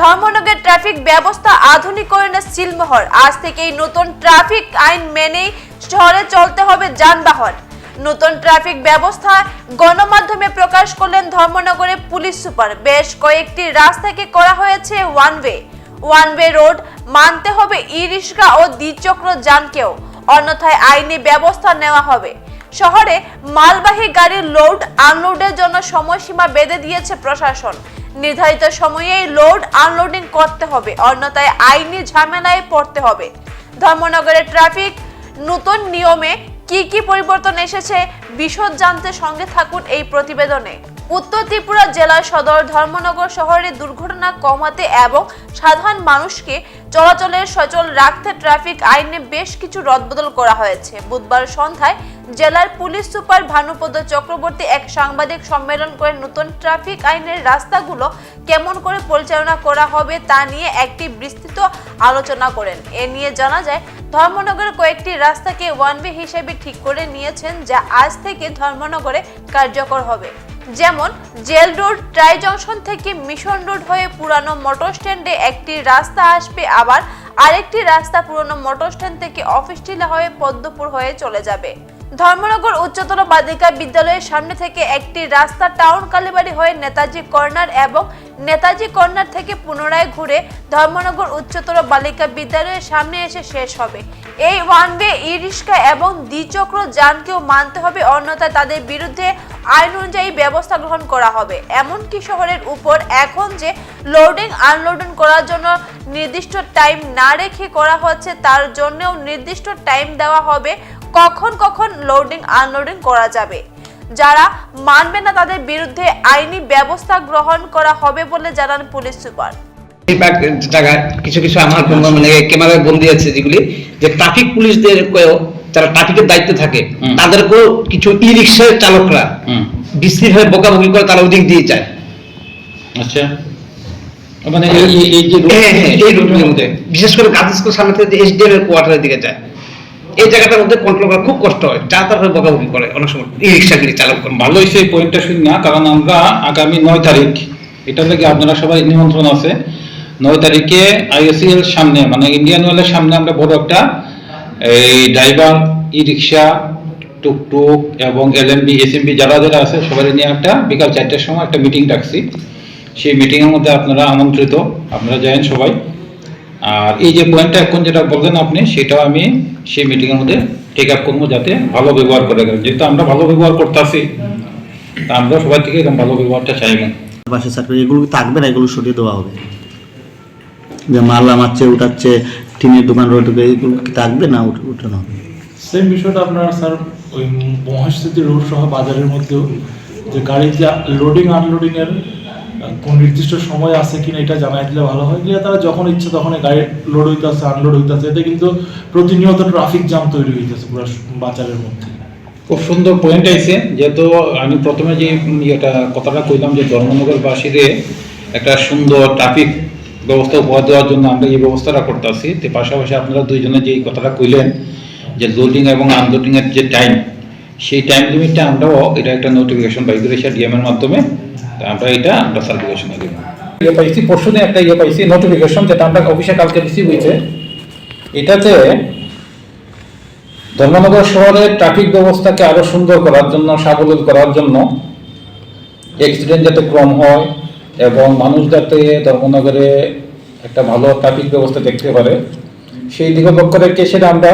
ধর্মনগরের traffic ব্যবস্থা আধুনিকরণে সিলমোহর। আজ থেকেই নতুন ট্রাফিক আইন মেনেই শহরে চলতে হবে যানবাহন। নতুন ট্রাফিক ব্যবস্থা গণমাধ্যমে প্রকাশ করলেন ধর্মনগরের পুলিশ সুপার। বেশ কয়েকটি রাস্তাকে করা হয়েছে one way. One way road মানতে হবে ই রিক্সা ও দ্বিচক্র যানকেও। অন্যথায় আইনি ব্যবস্থা নেওয়া হবে। শহরে মালবাহী গাড়ির লোড আনলোডের জন্য সময়সীমা বেঁধে দিয়েছে প্রশাসন। নির্ধারিত সময়েই লোড আনলোডিং করতে হবে। অন্যথায় আইনি ঝামেলায় পড়তে হবে। ধর্মনগরের ট্রাফিক নতুন নিয়মে কি কি পরিবর্তন এসেছে বিশদ জানতে সঙ্গে থাকুন এই প্রতিবেদনে। উত্তর ত্রিপুরা জেলার সদর, ধর্মনগর শহরে দুর্ঘটনা কমাতে এবং সাধারণ মানুষকে চলাচলের সচল রাখতে ট্রাফিক আইনে বেশ কিছু রদবদল করা হয়েছে। বুধবার সন্ধ্যায় জেলার পুলিশ সুপার ভানুপদ চক্রবর্তী এক সাংবাদিক সম্মেলন করে নতুন ট্রাফিক আইনের রাস্তাগুলো কেমন করে পরিচালনা করা হবে তা নিয়ে একটি বিস্তৃত আলোচনা করেন। এ নিয়ে জানা যায় ধর্মনগরের কয়েকটি রাস্তাকে ওয়ান ওয়ে হিসেবে ঠিক করে নিয়েছেন যা আজ থেকে ধর্মনগরে কার্যকর হবে। যেমন, জেল রোড, ট্রাই জংশন থেকে মিশন রোড হয়ে পুরানো মোটর স্ট্যান্ডে একটি রাস্তা আসবে, আবার আরেকটি রাস্তা পুরনো মোটর স্ট্যান্ড থেকে অফিস টিলা হয়ে পদ্মপুর হয়ে চলে যাবে। ধর্মনগর উচ্চতর বালিকা বিদ্যালয়ের সামনে থেকে একটি রাস্তা টাউন কালীবাড়ি হয়ে নেতাজি কর্নার এবং নেতাজি কর্নার থেকে পুনরায় ঘুরে ধর্মনগর উচ্চতর বালিকা বিদ্যালয়ের সামনে এসে শেষ হবে। এই ওয়ান ওয়ে ই রিক্সা এবং দ্বিচক্র যানকেও মানতে হবে, অন্যথায় তাদের বিরুদ্ধে আইন অনুযায়ী ব্যবস্থা গ্রহণ করা হবে। এমনকি শহরের উপর এখন যে লোডিং, আনলোডিং করার জন্য নির্দিষ্ট টাইম না রেখে করা হচ্ছে, তার জন্যও নির্দিষ্ট টাইম দেওয়া হবে। কখন কখন লোডিং, আনলোডিং করা যাবে? যারা মানবে না তাদের বিরুদ্ধে আইনি ব্যবস্থা গ্রহণ করা হবে বলে জানান পুলিশ সুপার। কিছু কিছু আমার মানে ক্যামেরায় বন্দি আছে যেগুলি যে ট্রাফিক পুলিশদের যারা ট্রাফিকের দায়িত্বে থাকে। তাদেরকেও কিছু ই রিক্সার চালকরা বিশ্রী হয়ে বকাবকি করে তারা ওদিক দিয়ে যায়। আচ্ছা। মানে এই যে হ্যাঁ হ্যাঁ এই রুটের মধ্যে। বিশেষ করে গার্লস স্কুল সামনে থেকে এসডিএম এর কোয়ার্টারের দিকে যায়। এই জায়গাটার মধ্যে কন্ট্রোল করা খুব কষ্ট হয়। যা তার বকাবকি করে অনেক সময়। ই রিক্সাগুলি চালক ভালো হয়েছে এই পয়েন্টটা শুনি না কারণ আমরা আগামী নয় তারিখ, এটা থেকে আপনারা সবাই নিমন্ত্রণ আছে, নয় তারিখে আইএসিএল সামনে মানে ইন্ডিয়ান ওয়েলের সামনে আমরা বড় একটা, এই ড্রাইভার ই রিক্সা টুকটুক এবং এলএমবি এসএমবি যারা যারা আছে, সবাই নিয়ে একটা বিকাল চারটার সময় একটা মিটিং ডাকছি। সেই মিটিংয়ের মধ্যে আপনারা আমন্ত্রিত। আপনারা যাবেন সবাই। আর এই যে পয়েন্টটা এখন যেটা বললেন আপনি সেটাও আমি সেই মিটিংয়ের মধ্যে টেক আপ করব যাতে ভালো ব্যবহার করে গেলেন যেহেতু আমরা ভালো ব্যবহার করতেছি তা আমরা সবাই থেকে এরকম ভালো ব্যবহারটা চাইবেন বাসের সার্টিফিকেট এগুলো থাকবে না? এগুলো সরিয়ে দেওয়া হবে। যে মাল আমাচ্ছে উঠাচ্ছে টিনের দোকান রোড এগুলো কি থাকবে না উঠানো হবে? সেম বিষয়টা আপনার স্যার ওই মহাস্থিতি রোড সহ বাজারের মধ্যেও যে গাড়িতে লোডিং আনলোডিং এর আহ, কোন নির্দিষ্ট সময় আছে কিনা এটা জানাই দিলে ভালো হয়। গিয়ে তারা যখন ইচ্ছে তখন গাড়ি লোড হইতেছে আনলোড হইতেছে, এতে কিন্তু প্রতিনিয়ত ট্রাফিক জ্যাম তৈরি হইতেছে পুরো বাজারের মধ্যে। খুব সুন্দর পয়েন্ট আইছে, যেহেতু আমি প্রথমে যে ইয়েটা কথাটা কইলাম যে ধর্মনগরবাসীদের একটা সুন্দর ট্রাফিক ব্যবস্থা উপহার দেওয়ার জন্য আমরা এই ব্যবস্থাটা করতেছি। তো পাশাপাশি আপনারা দুইজনে যে কথাটা কইলেন যে লোডিং এবং আনলোডিং এর যে টাইম সেই টাইম লিমিটটা আমরাও এটা একটা নোটিফিকেশন বাই করেছি ডিএম এর মাধ্যমে আমরা এটা আমরা সার্কুলেশন দেব ইয়ে পাইছি পরশু দিন একটা ইয়ে পাইছি নোটিফিকেশন যেটা আমরা অফিসে কালকে রিসিভ হয়েছে, এটাতে ধর্মনগর শহরের ট্রাফিক ব্যবস্থাকে আরও সুন্দর করার জন্য সাবলীল করার জন্য অ্যাক্সিডেন্ট যাতে কম হয় এবং মানুষ যাতে ধর্মনগরে একটা ভালো ট্রাফিক ব্যবস্থা দেখতে পারে, সেই দিকে লক্ষ্য রেখে সেটা আমরা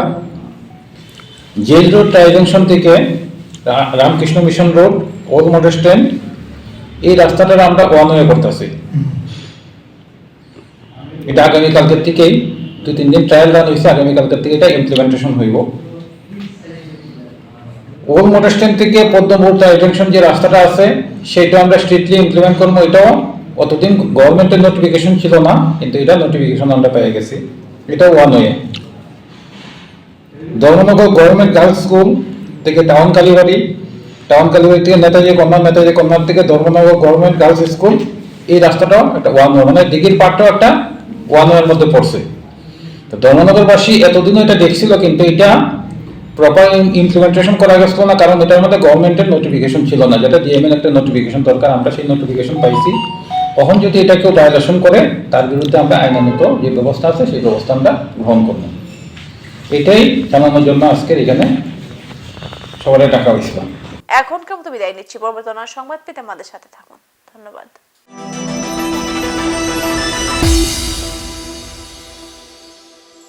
জেল রোড জংশন থেকে Ramakrishna mission road old motor stand এই রাস্তাটা আমরা ওয়ান ওয়ে করতেছি। এটা আগামীকালকের থেকেই দুই, তিন দিন ট্রায়াল রান হয়েছে আগামীকালকের থেকে এটা ইমপ্লিমেন্টেশন হইব। ওল্ড মোটর স্ট্যান্ড থেকে পদ্মপুর যে রাস্তাটা আছে, সেটা আমরা স্ট্রিক্টলি ইমপ্লিমেন্ট করব, এটাও অতদিন গভর্নমেন্টের নোটিফিকেশন ছিল না, কিন্তু এটা নোটিফিকেশন আমরা পেয়ে গেছি। এটা one way Dharmanagar government girls school থেকে টাউন কালীবাড়ি টাউন কালীবাড়ি থেকে নেতাজি কন্যা নেতাজি কন্যার থেকে ধর্মনগর গভর্নমেন্ট গার্লস স্কুল এই রাস্তাটাও একটা ওয়ান ওয়ে মানে ডিগ্রির পার্টটাও একটা ওয়ান ওয়ের মধ্যে পড়ছে। তো ধর্মনগরবাসী এতদিনও এটা দেখছিল, কিন্তু এটা প্রপার ইমপ্লিমেন্টেশন করা গেছিল না, কারণ এটার মধ্যে গভর্নমেন্টের নোটিফিকেশন ছিল না। যেটা ডিএমএল একটা নোটিফিকেশন দরকার, আমরা সেই নোটিফিকেশন পাইছি। তখন যদি এটা কেউ ভায়োলেশন করে, তার বিরুদ্ধে আমরা আইনানুত যে ব্যবস্থা আছে, সেই ব্যবস্থা আমরা গ্রহণ করব। এটাই জানানোর জন্য আজকের এখানে সবাই টাকা হয়েছিলাম এখনকার মতো বিদায় নিচ্ছি। পরবর্তী সংবাদ পেতে আমাদের সাথে থাকুন। ধন্যবাদ।